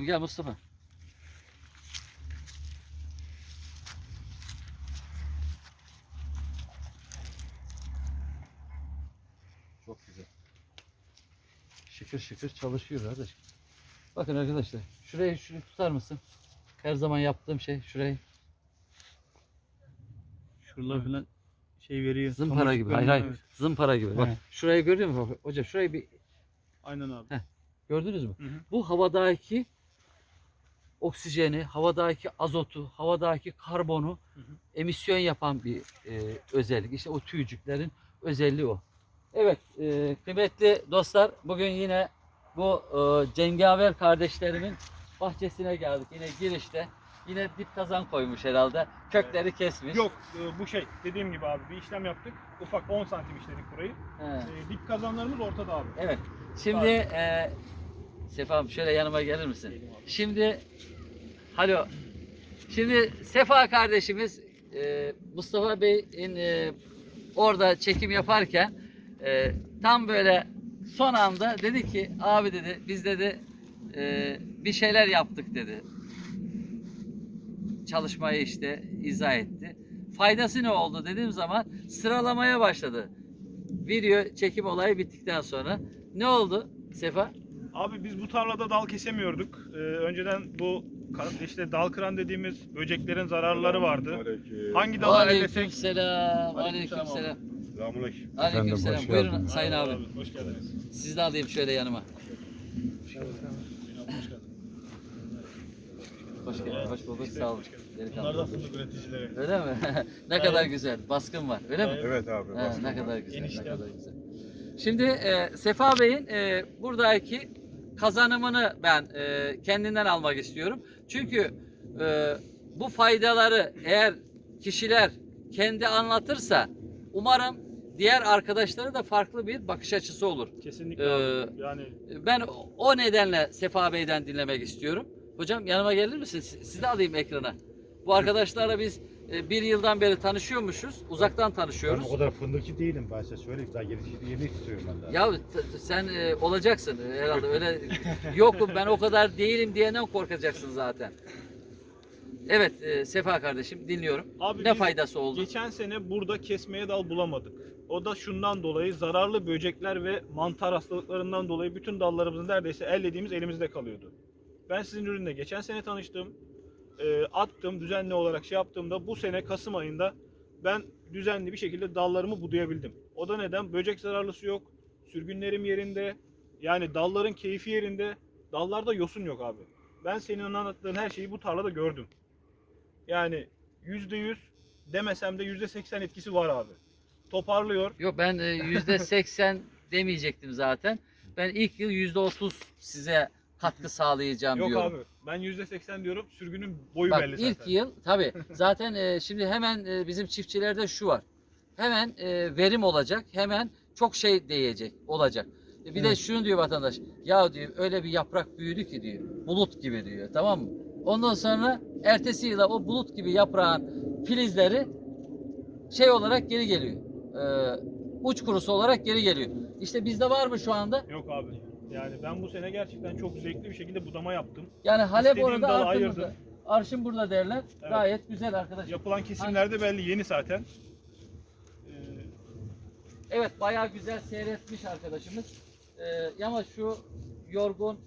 Gel Mustafa. Çok güzel. Şıkır şıkır çalışıyor kardeş. Bakın arkadaşlar. Şurayı şurayı tutar mısın? Her zaman yaptığım şey şurayı Şuralar falan şey veriyor. zımpara gibi. Hayır hayır. evet. Zımpara gibi. Bak Evet. şurayı görüyor musun? Hocam şurayı bir Aynen abi. gördünüz mü? Hı hı. Bu havadaki oksijeni, havadaki azotu, havadaki karbonu Hı hı. emisyon yapan bir e, özellik. İşte o tüycüklerin özelliği o. Evet e, kıymetli dostlar bugün yine bu e, cengaver kardeşlerimin bahçesine geldik. Yine girişte. Yine dip kazan koymuş herhalde. Kökleri kesmiş. Yok e, bu şey dediğim gibi abi bir işlem yaptık. Ufak 10 santim işledik burayı. He. E, dip kazanlarımız ortada abi. Evet. Şimdi e, Sefa'm şöyle yanıma gelir misin? Şimdi Alo. Şimdi Sefa kardeşimiz e, Mustafa Bey'in e, orada çekim yaparken e, tam böyle son anda dedi ki abi dedi biz dedi bir şeyler yaptık dedi. Çalışmayı işte izah etti. Faydası ne oldu dediğim zaman sıralamaya başladı. Video çekim olayı bittikten sonra ne oldu Sefa? Abi biz bu tarlada dal kesemiyorduk. E, önceden bu işte dal kıran dediğimiz böceklerin zararları vardı. Aleyküm. Hangi dalı ellesek Aleykümselam. Aleykümselam Aleykümselam. Selamünaleyküm. Aleykümselam. Buyurun geldin. Sayın abi. Hoş geldiniz. Sizi de alayım şöyle yanıma. Hoş geldin. Hoş bulduk. Sağ olun. Delikanlı. fındık üreticileri. Öyle mi? ne kadar güzel. Baskın var. Öyle mi? Evet abi. Ha, baskın ne var. kadar güzel. Ne Enişte. kadar güzel. Şimdi e, Sefa Bey'in e, buradaki kazanımını ben e, kendinden almak istiyorum. Çünkü e, bu faydaları eğer kişiler kendi anlatırsa umarım diğer arkadaşlara da farklı bir bakış açısı olur. Kesinlikle Ee. Yani Ben o nedenle Sefa Bey'den dinlemek istiyorum. Hocam yanıma gelir misiniz? Sizi alayım ekrana. Bu arkadaşlarla biz e, bir yıldan beri tanışıyormuşuz. Uzaktan Ben tanışıyoruz. o kadar fındıkçı değilim ben size söyleyeyim. Daha yeni, yeni istiyorum ben daha. Ya t- sen e, olacaksın herhalde öyle yokum ben o kadar değilim diyenden korkacaksın zaten. Evet e, Sefa kardeşim dinliyorum. abi Ne biz faydası oldu? geçen sene burada kesmeye dal bulamadık. O da şundan dolayı zararlı böcekler ve mantar hastalıklarından dolayı bütün dallarımızın neredeyse ellediğimiz elimizde kalıyordu. Ben sizin ürünle geçen sene tanıştım. Ee, attım düzenli olarak şey yaptığımda bu sene Kasım ayında ben düzenli bir şekilde dallarımı budayabildim. O da neden? Böcek zararlısı yok. Sürgünlerim yerinde. Yani dalların keyfi yerinde. Dallarda yosun yok abi. Ben senin anlattığın her şeyi bu tarlada gördüm. Yani %100 demesem de %80 etkisi var abi. Toparlıyor. Yok ben e, yüzde seksen demeyecektim zaten. Ben ilk yıl yüzde otuz size katkı sağlayacağım Yok diyorum. abi ben %80 diyorum. Sürgünün boyu Bak belli ilk zaten. yıl tabi zaten e, şimdi hemen e, bizim çiftçilerde şu var. Hemen e, verim olacak. Hemen çok şey değecek olacak. E, bir de şunu diyor vatandaş. Ya diyor öyle bir yaprak büyüdü ki diyor. Bulut gibi diyor. Tamam mı? Ondan sonra ertesi yıla o bulut gibi yaprağın filizleri şey olarak geri geliyor. E, uç kurusu olarak geri geliyor. İşte bizde var mı şu anda? Yok abi. Yani ben bu sene gerçekten çok zevkli bir şekilde budama yaptım. Yani Halep İstediğim orada dalı ayırdım. Arşın burada derler. Evet. Gayet güzel arkadaşlar. Yapılan kesimlerde belli yeni zaten. Ee, Evet bayağı güzel seyretmiş arkadaşımız. Ee, ama şu yorgun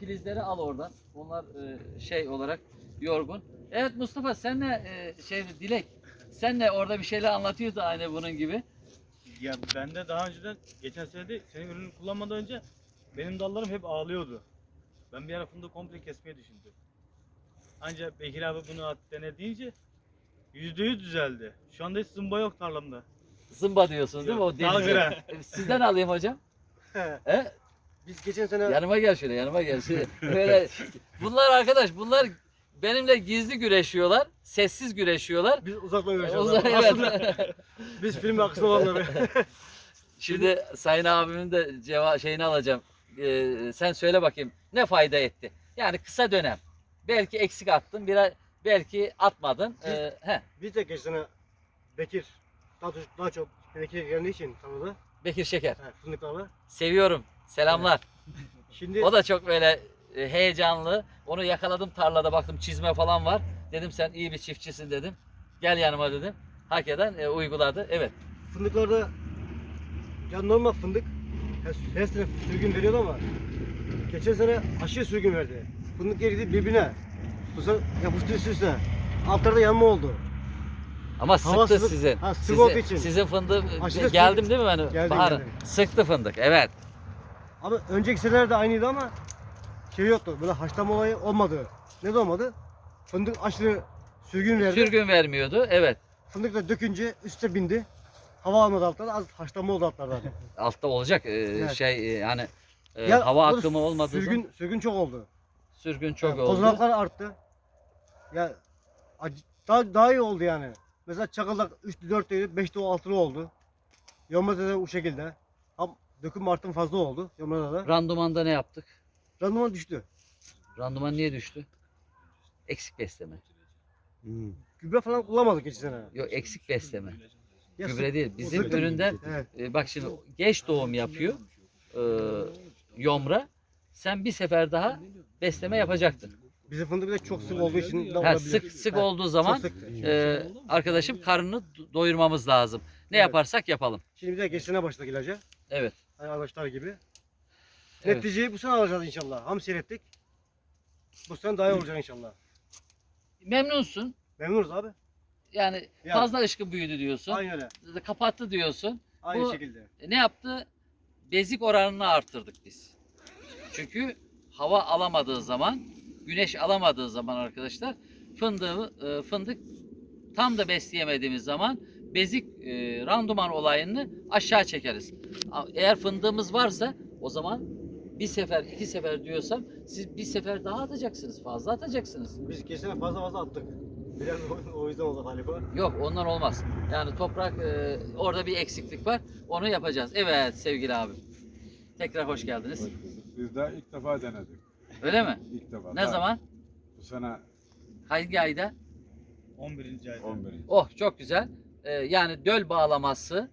filizleri al oradan. Onlar e, şey olarak yorgun. Evet Mustafa sen ne e, şey Dilek sen de orada bir şeyler anlatıyordu aynı bunun gibi. Ya ben de daha önceden geçen sene de senin ürünü kullanmadan önce benim dallarım hep ağlıyordu. Ben bir ara fındık komple kesmeyi düşündüm. Ancak Bekir abi bunu at dene deyince %100 düzeldi. Şu anda hiç zımba yok tarlamda. Zımba diyorsunuz değil mi o Sizden alayım hocam. He? Biz geçen sene Yanıma gel şöyle yanıma gel. Şöyle, böyle. Bunlar arkadaş bunlar benimle gizli güreşiyorlar. Sessiz güreşiyorlar. biz uzaktan Uzak- evet. biz film arkasında olanları. Şimdi Sayın abimin de ceva şeyini alacağım. Ee, sen söyle bakayım ne fayda etti? Yani kısa dönem. Belki eksik attın, biraz belki atmadın. Ee, he, biz de geçen sene Bekir daha, çok- daha çok Bekir geldiği için tanıdı. Bekir Şeker. He, fındıklarla. Seviyorum. Selamlar. Şimdi O da çok böyle e, heyecanlı. Onu yakaladım tarlada baktım çizme falan var. Dedim sen iyi bir çiftçisin dedim. Gel yanıma dedim. Hakikaten e, uyguladı. Evet. Fındıklarda ya normal fındık her, her sene sürgün veriyordu ama geçen sene aşırı sürgün verdi. Fındık geridi birbirine. Bu sefer yapıştı üst üste. Altlarda yanma oldu. Ama Hava sıktı sıvı- sizin. ha, sıvı Sizin- için. Sizin fındık Aşırı geldim sıvı- değil mi ben? Geldim, Bahar? geldim. Sıktı fındık. Evet. Ama önceki seneler de aynıydı ama şey yoktu. Böyle haşlama olayı olmadı. Ne de olmadı? Fındık aşırı sürgün verdi. Sürgün vermiyordu. Evet. Fındık da dökünce üste bindi. Hava almadı altlarda az haşlama oldu altlarda. Altta olacak. e, Evet. şey e, yani e, Ya hava akımı olmadığı sürgün, sürgün, sürgün çok oldu. sürgün çok Yani oldu. Kozalaklar arttı. Ya ac- daha, daha iyi oldu yani. Mesela çakıldak 3'lü 4'lü 5'li 6'lı oldu. Yomra'da da bu şekilde. Ham döküm artım fazla oldu Yomra'da da. Randumanda ne yaptık? Randıman düştü. Randuman niye düştü? Eksik besleme. Gübre falan kullanmadık geçen sene. Yok eksik besleme. Ya Gübre değil. Bizim üründe e, bak şimdi geç doğum yapıyor. E, yomra. Sen bir sefer daha besleme yapacaktın. Bizim fındık de çok sık olduğu için de Ha, olabilir. sık sık Ha, olduğu zaman çok e, arkadaşım karnını do- doyurmamız lazım. Ne Evet. yaparsak yapalım. Şimdi bir de geçen sene başladık ilaca. Evet. Hani arkadaşlar gibi. Evet. Neticeyi bu sene alacağız inşallah. Ham seyrettik. Bu sene daha iyi olacak inşallah. Memnunsun. Memnunuz abi. Yani Ya. fazla ışkı büyüdü diyorsun. Aynı öyle. Kapattı diyorsun. Aynı Bu- şekilde. E, ne yaptı? Bezik oranını arttırdık biz. Çünkü hava alamadığı zaman, güneş alamadığı zaman arkadaşlar fındığı, e, fındık tam da besleyemediğimiz zaman bezik e, randuman olayını aşağı çekeriz. Eğer fındığımız varsa o zaman bir sefer, iki sefer diyorsam siz bir sefer daha atacaksınız, fazla atacaksınız. Biz sene fazla fazla attık. Biraz o- yüzden oldu galiba. Yok ondan olmaz. Yani toprak e, orada bir eksiklik var. Onu yapacağız. Evet sevgili abim. Tekrar hoş geldiniz. Biz de ilk defa denedik. Öyle mi? İlk defa. Ne Daha zaman? Bu sene Hangi ayda? 11. ayda. 11. Oh çok güzel. Ee, yani döl bağlamasını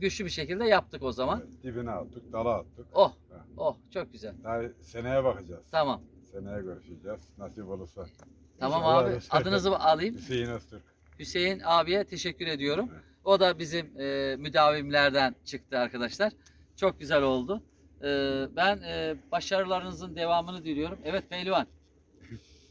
güçlü bir şekilde yaptık o zaman. Evet, dibine attık, dala attık. Oh, Ha. oh çok güzel. Daha seneye bakacağız. Tamam. Seneye görüşeceğiz. Nasip olursa. Tamam İnşallah abi. öyle. Adınızı alayım. Hüseyin Öztürk. Hüseyin abiye teşekkür ediyorum. O da bizim e, müdavimlerden çıktı arkadaşlar. Çok güzel oldu. E, ben e, başarılarınızın devamını diliyorum. Evet Pehlivan.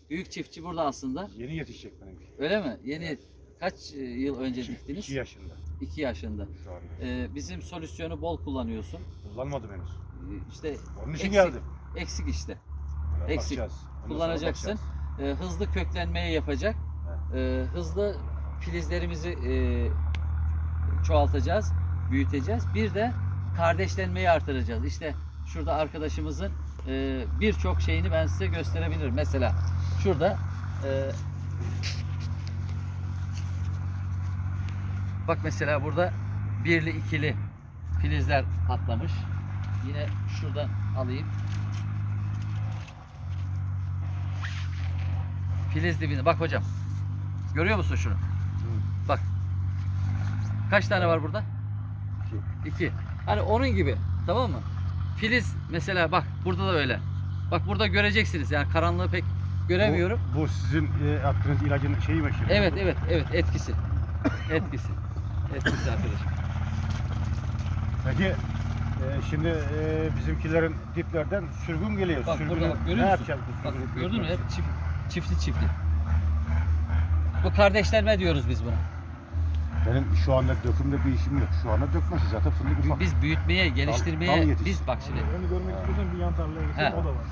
Büyük çiftçi burada aslında. Yeni yetişecek benimki. Öyle mi? Yeni kaç e, yıl önce diktiniz? 2 yaşında 2 yaşında. şu anda. E, bizim solüsyonu bol kullanıyorsun. Kullanmadım henüz. E, işte Onun için Eksik. geldim. eksik işte. Eksik. Kullanacaksın. bakacağız. E, hızlı köklenmeyi yapacak. E, hızlı filizlerimizi e, çoğaltacağız, büyüteceğiz. Bir de kardeşlenmeyi artıracağız. İşte şurada arkadaşımızın e, birçok şeyini ben size gösterebilirim. Mesela şurada e, bak mesela burada birli ikili filizler patlamış. Yine şuradan alayım. Filiz dibinde. Bak hocam. Görüyor musun şunu? Bak. Kaç tane var burada? İki. Hani onun gibi. Tamam mı? Filiz mesela bak burada da öyle. Bak burada göreceksiniz. Yani karanlığı pek göremiyorum. Bu, bu sizin e, attığınız ilacın şeyi mi şimdi? Evet evet evet etkisi. Etkisi. Etkisi arkadaşım. Peki e, şimdi e, bizimkilerin diplerden sürgün geliyor. Bak Sürgünü burada bak, görüyor ne musun? yapacağız bu Bak sürgünü gördün mü? Hep çift, çiftli çiftli. Bu kardeşlenme diyoruz biz buna. Benim şu anda dökümde bir işim yok. Şu anda dökmesi zaten fındık ufak. Biz büyütmeye, tam geliştirmeye yetiş. biz bak şimdi. Onu görmek istiyorsan bir yan tarlaya He. gitsin o da var.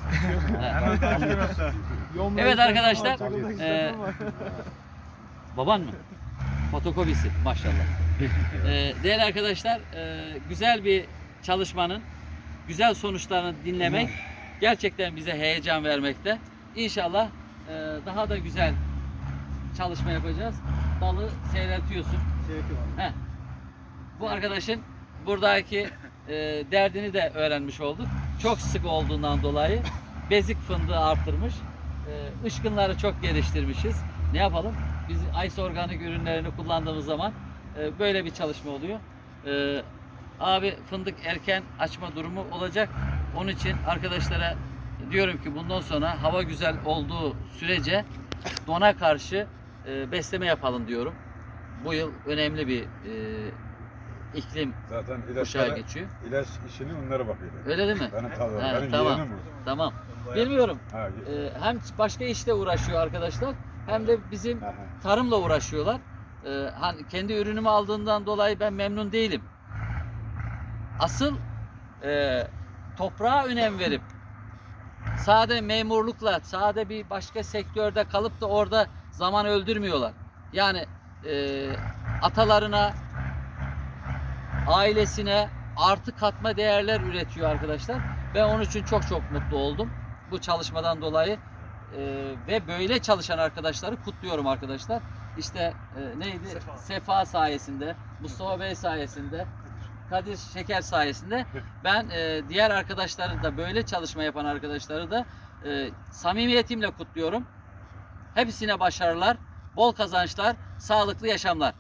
Evet arkadaşlar, e, istersen var. Baban mı? Fotokopisi maşallah. Ee, değerli arkadaşlar, e, güzel bir çalışmanın güzel sonuçlarını dinlemek gerçekten bize heyecan vermekte. İnşallah daha da güzel çalışma yapacağız. Dalı. Heh. Bu arkadaşın buradaki e, derdini de öğrenmiş olduk. Çok sık olduğundan dolayı bezik fındığı arttırmış. E, ışkınları çok geliştirmişiz. Ne yapalım? Biz Ice Organik ürünlerini kullandığımız zaman e, böyle bir çalışma oluyor. E, abi fındık erken açma durumu olacak. Onun için arkadaşlara diyorum ki bundan sonra hava güzel olduğu sürece dona karşı e, besleme yapalım diyorum. Bu yıl önemli bir e, iklim Zaten kuşağı ilaçlara, geçiyor. ilaç işini onlara bakıyor. Öyle değil mi? Benim tabii, Ha, benim tamam. yeğenim bu. Tamam. Bilmiyorum. Ha, e, hem başka işte uğraşıyor arkadaşlar hem de bizim ha, ha. tarımla uğraşıyorlar. Ee, hani kendi ürünümü aldığından dolayı ben memnun değilim. Asıl e, toprağa önem verip sade memurlukla, sade bir başka sektörde kalıp da orada zaman öldürmüyorlar. Yani e, atalarına, ailesine artı katma değerler üretiyor arkadaşlar. Ben onun için çok çok mutlu oldum bu çalışmadan dolayı. Ee, ve böyle çalışan arkadaşları kutluyorum arkadaşlar. İşte e, neydi? Sefa. Sefa. sayesinde, Mustafa Bey sayesinde, Kadir Şeker sayesinde ben e, diğer arkadaşları da böyle çalışma yapan arkadaşları da e, samimiyetimle kutluyorum. Hepsine başarılar, bol kazançlar, sağlıklı yaşamlar.